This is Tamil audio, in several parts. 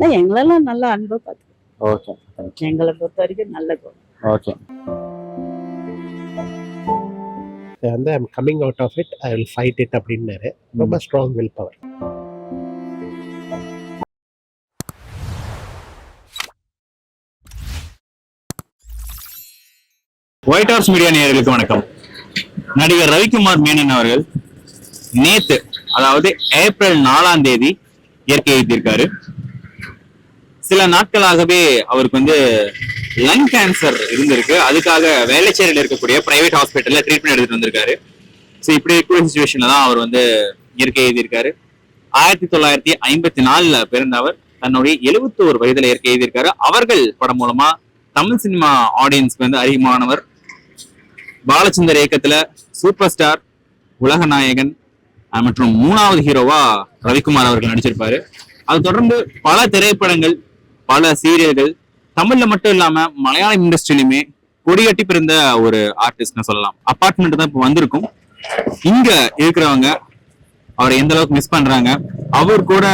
ஆனா எங்களெல்லாம் நல்லா அன்பா பார்த்து ஓகே எங்களை பொறுத்த வரைக்கும் நல்ல ஓகே வந்து I'm coming out of it I will fight it அப்படின்னாரு. ரொம்ப strong will power White House media நேயர்களுக்கு வணக்கம். நடிகர் ரவிக்குமார் மேனன் அவர்கள் நேத்து அதாவது ஏப்ரல் நாலாம் தேதி இயற்கை எழுதியிருக்காரு சில நாட்களாகவே அவருக்கு வந்து லங் கேன்சர் இருந்திருக்கு. அதுக்காக வேலைச்சேரியில் இருக்கக்கூடிய பிரைவேட் ஹாஸ்பிட்டல்ல ட்ரீட்மெண்ட் எடுத்துட்டு வந்திருக்காரு. ஸோ இப்படி இருக்கிற சுச்சுவேஷன்ல தான் அவர் வந்து இயற்கை எழுதியிருக்காரு ஆயிரத்தி தொள்ளாயிரத்தி ஐம்பத்தி நாலுல பிறந்த அவர் தன்னுடைய எழுபத்தோரு வயதுல இயற்கை எழுதியிருக்காரு அவர்கள் படம் மூலமா தமிழ் சினிமா ஆடியன்ஸ்க்கு வந்து அதிகமானவர் பாலச்சந்தர் இயக்கத்துல சூப்பர் ஸ்டார் உலக நாயகன் மற்றும் மூணாவது ஹீரோவா ரவிக்குமார் அவர்கள் நடிச்சிருப்பாரு. அது தொடர்ந்து பல திரைப்படங்கள் பல சீரியல்கள் தமிழ்ல மட்டும் இல்லாம மலையாளம் இண்டஸ்ட்ரியிலுமே கொடிகட்டி பிறந்த ஒரு ஆர்டிஸ்ட்னு சொல்லலாம். அப்பார்ட்மெண்ட் தான் இப்போ வந்திருக்கும். இங்க இருக்கிறவங்க அவரை எந்த அளவுக்கு மிஸ் பண்றாங்க அவர் கூட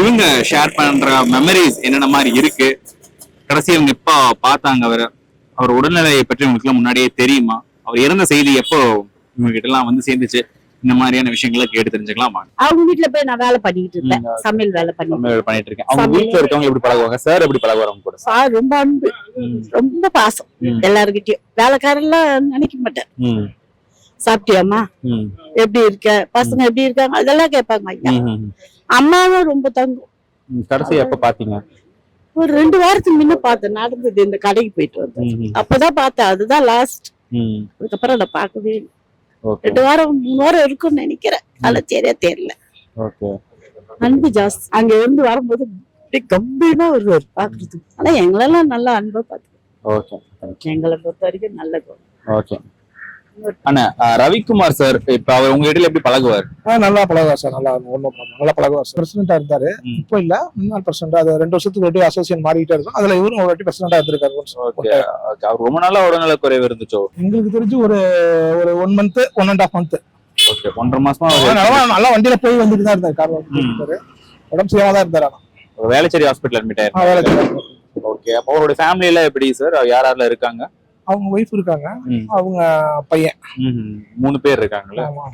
இவங்க ஷேர் பண்ற மெமரிஸ் என்னென்ன மாதிரி இருக்கு கடைசி அவங்க எப்போ பார்த்தாங்க அவரை அவர் உடல்நிலையை பற்றி உங்களுக்கு முன்னாடியே தெரியுமா? அவர் இறந்த செய்தி எப்போ இவங்க கிட்ட எல்லாம் வந்து சேர்ந்துச்சு? இந்த மாதிரியான விஷயங்களை கேட்டு தெரிஞ்சுக்கலாம்? வாங்க. அவங்க வீட்டுல போய் நான் வேலை பண்ணிட்டு இருந்தேன். சமையல் வேலை பண்ணிட்டு நம்ம பண்ணிட்டு இருக்கேன். அவங்க. வீட்டுல இருக்கவங்க எப்படி பழகுவாங்க? சார் எப்படி பழகுவாங்க கூட? சார் ரொம்ப அன்பு. ரொம்ப பாசம். எல்லாருக்கிட்டயும் வேலைக்காரெல்லாம் நினைக்க மாட்டேன். ம், சாப்பிட்டியாம்மா? ம், எப்படி இருக்க? பசங்க எப்படி இருக்காங்க? அதெல்லாம் கேட்பாங்க ஐயா. அம்மாவும் ரொம்ப தங்கும். கடைசி எப்ப பாத்தீங்க? ஒரு ரெண்டு வாரத்துக்கு முன்ன பார்த்தேன். நடந்தது. இந்த கடைக்கு போயிட்டு வந்தேன். அப்பதான் பார்த்தேன். அதுதான் லாஸ்ட். அதுக்கப்புறம் நான் பார்க்கவே இல்லை. ரெண்டு வாரம் மூணு வாரம் இருக்கும்னு நினைக்கிறேன். அதெல்லாம் சரியா தெரியல. ஓகே அன்பு ஜாஸ்தி. அங்க இருந்து வரும்போது கம்பீரமா வருவார் பாக்குறதுக்கு. ஆனா எங்களெல்லாம் நல்லா அன்பா பார்த்து ஓகே எங்களை பொறுத்த வரைக்கும் நல்ல குணம். ஓகே அண்ணா ரவிக்குமார் சார் இப்ப அவர் உங்க இடத்துல எப்படி பழகுவார்? நல்லா பழகுவார் சார் நல்லா ஒன்றும் நல்லா பழகுவார் சார். பிரசிடண்டா இருந்தாரு. இப்போ இல்ல முன்னாள் பிரசிடண்ட் அது ரெண்டு வருஷத்துக்கு ஒரு அசோசியேட் மாறிட்டே இருக்கும். அதுல இவரும் ஒரு வாட்டி பிரசிடண்டா இருந்திருக்காரு. அவர் ரொம்ப நாளா உடல்நல குறைவு இருந்துச்சோ? எங்களுக்கு தெரிஞ்சு ஒரு ஒரு one month one and half month okay ஒன்றரை மாசமா நல்லா வண்டியில போய் வந்துட்டு தான் இருந்தாரு. கார் உடம்பு சரியாம தான் இருந்தாரு ஆனா. வேளச்சேரி ஹாஸ்பிட்டல் அட்மிட் ஆயிருக்காரு. ஓகே அப்போ அவரோட ஃபேமிலில எப்படி சார் யார் யாரெல்லாம் இருக்காங்க? அவங்க ஒய்ஃப் இருக்காங்க. அவங்க பையன். மூணு பேர் ஆமா.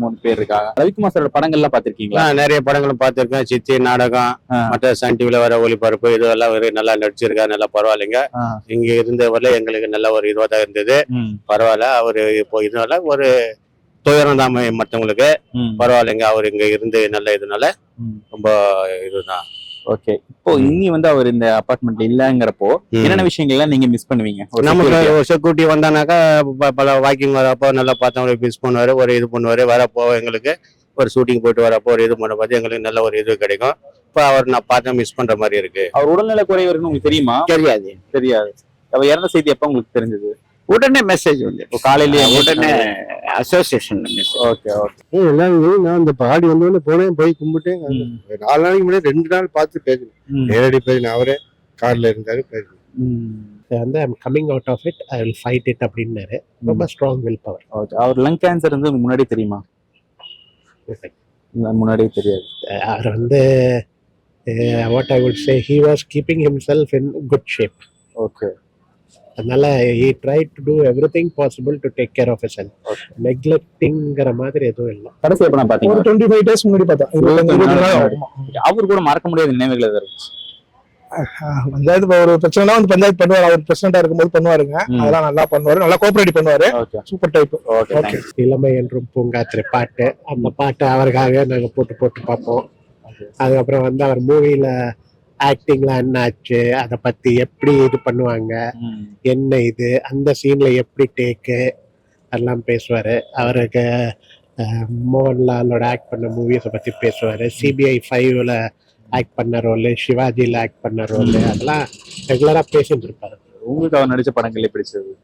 மூணு பேர் இருக்காங்க ரவிக்குமார் சாரோட படங்கள்லாம் பாத்திருக்கீங்களா நிறைய படங்களும் பார்த்திருக்கேன் சித்தி நாடகம். மற்ற சன் டிவில வர ஒளிபரப்பு இதெல்லாம் ஒரு நல்லா நடிச்சிருக்காரு நல்லா பரவாயில்லைங்க. இங்க இருந்த வரல எங்களுக்கு நல்ல ஒரு இதுவாக இருந்தது பரவாயில்ல அவரு இப்போ இதனால ஒரு துயரம் தான் மற்றவங்களுக்கு பரவாயில்லைங்க அவர் இங்க இருந்து நல்ல இதனால. ரொம்ப இதுதான் ஓகே இப்போ இனி வந்து அவர் இந்த அபார்ட்மெண்ட்ல இல்லங்கிறப்போ. என்னென்ன விஷயங்கள்லாம் நீங்க மிஸ் பண்ணுவீங்க? நமக்கு security-ஆ? ஒரு செக்யூரிட்டி வந்தானாக்கா பல வாக்கிங் வரப்போ நல்லா பார்த்தவங்களை மிஸ் பண்ணுவாரு ஒரு இது பண்ணுவாரு. வரப்போ எங்களுக்கு ஒரு ஷூட்டிங் போயிட்டு வரப்போ ஒரு இது பண்ண பார்த்து எங்களுக்கு நல்ல ஒரு இது கிடைக்கும். இப்போ அவர் நான் பார்த்தா மிஸ் பண்ற மாதிரி இருக்கு. அவர் உடல்நல குறைவு இருக்குன்னு உங்களுக்கு தெரியுமா? தெரியாது. தெரியாது. அவர் இறந்த செய்தி எப்ப உங்களுக்கு தெரிஞ்சது? உடனே மெசேஜ் வந்து. இப்போ காலையிலேயே உடனே அசோசியேஷன் ஓகே ஓகே. எல்லாம் நான் இந்த பாடி வந்தோடனே போனேன் போய் கும்பிட்டேன் நாலு நாளைக்கு முன்னாடி ரெண்டு நாள் பார்த்து பேசினேன். நேரடி பேசினேன் அவரே கார்ல இருந்தாரு பேசினேன். வந்து I'm coming out of it I will fight it அப்படின்னாரு. ரொம்ப ஸ்ட்ராங் வில் பவர் ஓகே அவர் லங் கேன்சர் வந்து முன்னாடி தெரியுமா? முன்னாடியே தெரியாது. அவர் வந்து what I would say he was keeping himself in good shape okay. அதனால he try to do everything possible to take care of self நெக்லெக்டிங்கிற மாதிரி எதுவும் இல்லை. கடைசி எப்ப நான் ஒரு பாத்தீங்க டுவெண்ட்டி ஃபைவ் டேஸ் முன்னாடி பார்த்தேன். அவர் கூட மறக்க முடியாத நினைவுகள் எதாவது இருக்கு பஞ்சாயத்து இப்ப ஒரு பிரச்சனைனா வந்து பஞ்சாயத்து பண்ணுவாரு. அவர் பிரசிடண்டா இருக்கும்போது பண்ணுவாருங்க. அதெல்லாம் நல்லா பண்ணுவாரு. நல்லா கோஆபரேட் பண்ணுவாரு. சூப்பர் டைப் ஓகே இளமை என்றும் பூங்காத்திரை பாட்டு. அந்த பாட்டை அவருக்காகவே நாங்கள் போட்டு போட்டு பார்ப்போம். அதுக்கப்புறம் வந்து அவர் மூவியில ஆக்டிங்லாம் என்ன ஆச்சு அதை பத்தி எப்படி இது பண்ணுவாங்க? என்ன இது? அந்த சீன்ல எப்படி டேக்கு எல்லாம் பேசுவாரு. அவருக்கு மோகன்லாலோட ஆக்ட் பண்ண மூவிஸை பத்தி பேசுவாரு. சிபிஐ ஃபைவ்ல ஆக்ட் பண்ண ரோலு சிவாஜில ஆக்ட் பண்ண ரோலு அதெல்லாம் ரெகுலரா பேசிட்டு இருப்பாரு. உங்களுக்கு அவர் நடிச்ச படங்கள் பிடிச்சது